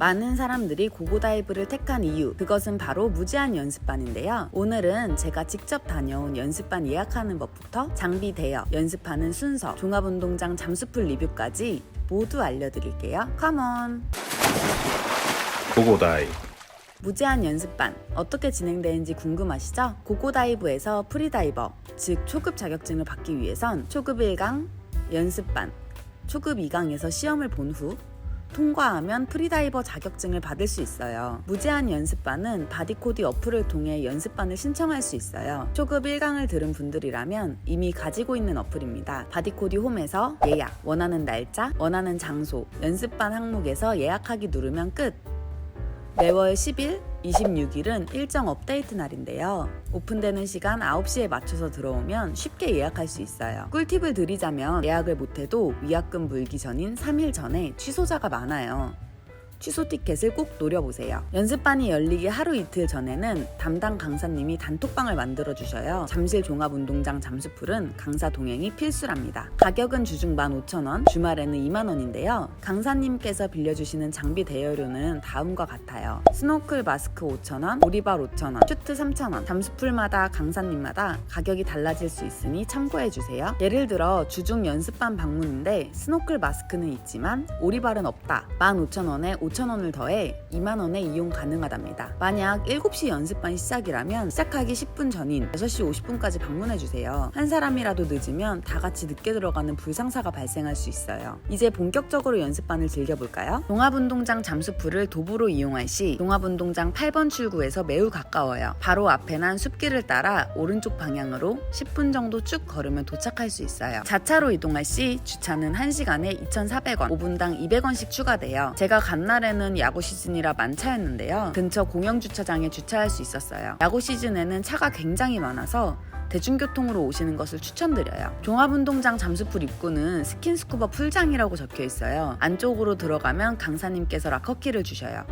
많은 사람들이 고고다이브를 택한 이유, 그것은 바로 무제한 연습반인데요. 오늘은 제가 직접 다녀온 연습반 예약하는 법부터 장비 대여, 연습하는 순서, 종합운동장 잠수풀 리뷰까지 모두 알려드릴게요. 컴온! 고고다이 무제한 연습반 어떻게 진행되는지 궁금하시죠? 고고다이브에서 프리다이버, 즉 초급 자격증을 받기 위해선 초급 1강 연습반, 초급 2강에서 시험을 본후 통과하면 프리다이버 자격증을 받을 수 있어요. 무제한 연습반은 바디코디 어플을 통해 연습반을 신청할 수 있어요. 초급 1강을 들은 분들이라면 이미 가지고 있는 어플입니다. 바디코디 홈에서 예약, 원하는 날짜, 원하는 장소, 연습반 항목에서 예약하기 누르면 끝! 매월 10일, 26일은 일정 업데이트 날인데요. 오픈되는 시간 9시에 맞춰서 들어오면 쉽게 예약할 수 있어요. 꿀팁을 드리자면 예약을 못해도 위약금 물기 전인 3일 전에 취소자가 많아요. 취소 티켓을 꼭 노려보세요. 연습반이 열리기 하루 이틀 전에는 담당 강사님이 단톡방을 만들어 주셔요. 잠실 종합운동장 잠수풀은 강사 동행이 필수랍니다. 가격은 주중 15,000원, 주말에는 2만 원인데요. 강사님께서 빌려주시는 장비 대여료는 다음과 같아요. 스노클 마스크 5,000원, 오리발 5,000원, 슈트 3,000원. 잠수풀마다 강사님마다 가격이 달라질 수 있으니 참고해 주세요. 예를 들어 주중 연습반 방문인데 스노클 마스크는 있지만 오리발은 없다. 15,000원에 5,000원을 더해 2만원에 이용 가능하답니다. 만약 7시 연습반 시작이라면 시작하기 10분 전인 6시 50분까지 방문해주세요. 한 사람이라도 늦으면 다 같이 늦게 들어가는 불상사가 발생할 수 있어요. 이제 본격적으로 연습반을 즐겨볼까요? 종합운동장 잠수풀을 도보로 이용할 시 종합운동장 8번 출구에서 매우 가까워요. 바로 앞에 난 숲길을 따라 오른쪽 방향으로 10분 정도 쭉 걸으면 도착할 수 있어요. 자차로 이동할 시 주차는 1시간에 2,400원, 5분당 200원씩 추가돼요. 제가 간 날에는 야구 시즌이라 만차였는데요. 근처 공영 주차장에 주차할 수 있었어요. 야구 시즌에는 차가 굉장히 많아서 대중교통으로 오시는 것을 추천드려요. 종합운동장 잠수풀 입구는 스킨스쿠버 풀장이라고 적혀 있어요. 안쪽으로 들어가면 강사님께서 락커키를 주셔요.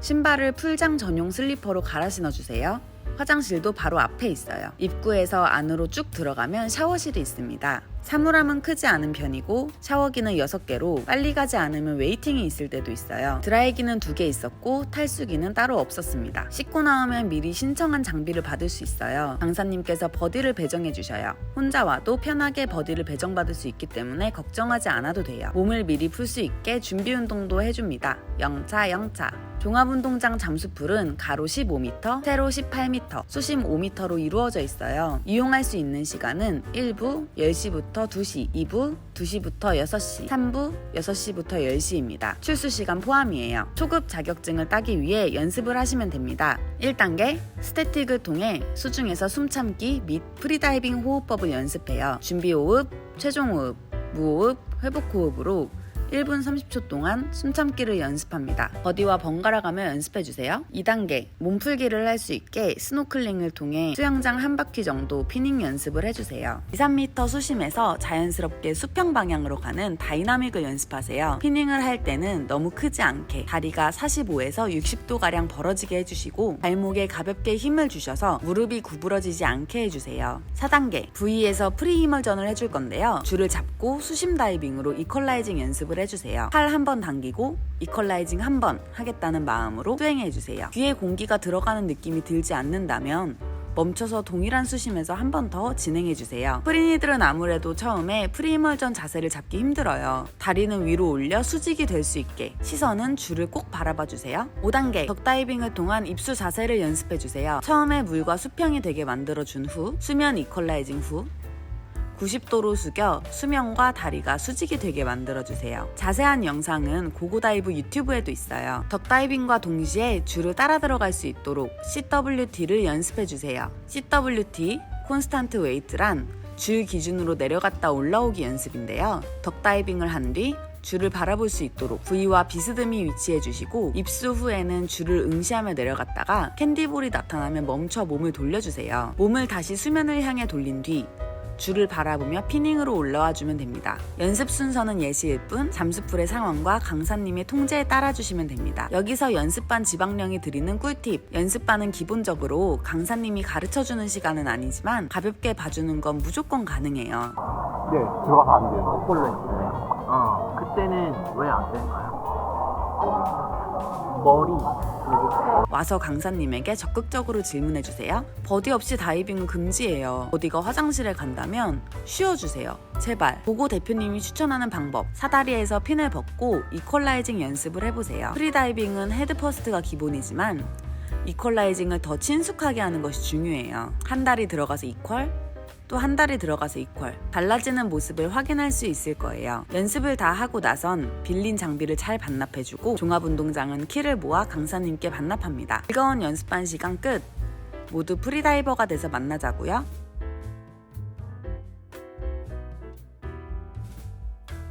신발을 풀장 전용 슬리퍼로 갈아 신어주세요. 화장실도 바로 앞에 있어요. 입구에서 안으로 쭉 들어가면 샤워실이 있습니다. 사물함은 크지 않은 편이고 샤워기는 6개로 빨리 가지 않으면 웨이팅이 있을 때도 있어요. 드라이기는 2개 있었고 탈수기는 따로 없었습니다. 씻고 나오면 미리 신청한 장비를 받을 수 있어요. 강사님께서 버디를 배정해 주셔요. 혼자 와도 편하게 버디를 배정받을 수 있기 때문에 걱정하지 않아도 돼요. 몸을 미리 풀 수 있게 준비 운동도 해줍니다. 영차 영차. 종합운동장 잠수풀은 가로 15m, 세로 18m, 수심 5m로 이루어져 있어요. 이용할 수 있는 시간은 1부 10시부터 2시, 2부 2시부터 6시, 3부 6시부터 10시입니다. 출수 시간 포함이에요. 초급 자격증을 따기 위해 연습을 하시면 됩니다. 1단계 스태틱을 통해 수중에서 숨참기 및 프리다이빙 호흡법을 연습해요. 준비 호흡, 최종 호흡, 무호흡, 회복 호흡으로 1분 30초 동안 숨참기를 연습합니다. 버디와 번갈아 가며 연습해 주세요. 2단계, 몸풀기를 할 수 있게 스노클링을 통해 수영장 한 바퀴 정도 피닝 연습을 해주세요. 2, 3m 수심에서 자연스럽게 수평 방향으로 가는 다이나믹을 연습하세요. 피닝을 할 때는 너무 크지 않게 다리가 45에서 60도 가량 벌어지게 해주시고 발목에 가볍게 힘을 주셔서 무릎이 구부러지지 않게 해주세요. 4단계, V에서 프리 히멀전을 해줄 건데요. 줄을 잡고 수심 다이빙으로 이퀄라이징 연습을 해주세요. 팔 한 번 당기고 이퀄라이징 한 번 하겠다는 마음으로 수행해주세요. 귀에 공기가 들어가는 느낌이 들지 않는다면 멈춰서 동일한 수심에서 한 번 더 진행해 주세요. 프리니들은 아무래도 처음에 프리멀전 자세를 잡기 힘들어요. 다리는 위로 올려 수직이 될 수 있게 시선은 줄을 꼭 바라봐 주세요. 5단계 덕다이빙을 통한 입수 자세를 연습해 주세요. 처음에 물과 수평이 되게 만들어 준 후 수면 이퀄라이징 후 90도로 숙여 수면과 다리가 수직이 되게 만들어주세요. 자세한 영상은 고고다이브 유튜브에도 있어요. 덕다이빙과 동시에 줄을 따라 들어갈 수 있도록 CWT를 연습해주세요. CWT, 콘스탄트 웨이트란 줄 기준으로 내려갔다 올라오기 연습인데요. 덕다이빙을 한 뒤 줄을 바라볼 수 있도록 부위와 비스듬히 위치해 주시고 입수 후에는 줄을 응시하며 내려갔다가 캔디볼이 나타나면 멈춰 몸을 돌려주세요. 몸을 다시 수면을 향해 돌린 뒤 줄을 바라보며 피닝으로 올라와 주면 됩니다. 연습 순서는 예시일 뿐 잠수풀의 상황과 강사님의 통제에 따라 주시면 됩니다. 여기서 연습반 지방령이 드리는 꿀팁 연습반은 기본적으로 강사님이 가르쳐 주는 시간은 아니지만 가볍게 봐주는 건 무조건 가능해요. 네, 들어가서 안 돼요. 거꾸로 했어요. 어, 그때는 왜안 될까요? 머리 와서 강사님에게 적극적으로 질문해주세요. 버디 없이 다이빙은 금지예요. 버디가 화장실에 간다면 쉬어주세요. 제발. 보고 대표님이 추천하는 방법. 사다리에서 핀을 벗고 이퀄라이징 연습을 해보세요. 프리다이빙은 헤드 퍼스트가 기본이지만 이퀄라이징을 더 친숙하게 하는 것이 중요해요. 한 달이 들어가서 이퀄, 또 한 달이 들어가서 이퀄. 달라지는 모습을 확인할 수 있을 거예요. 연습을 다 하고 나선 빌린 장비를 잘 반납해주고 종합운동장은 키를 모아 강사님께 반납합니다. 즐거운 연습반 시간 끝. 모두 프리다이버가 돼서 만나자고요.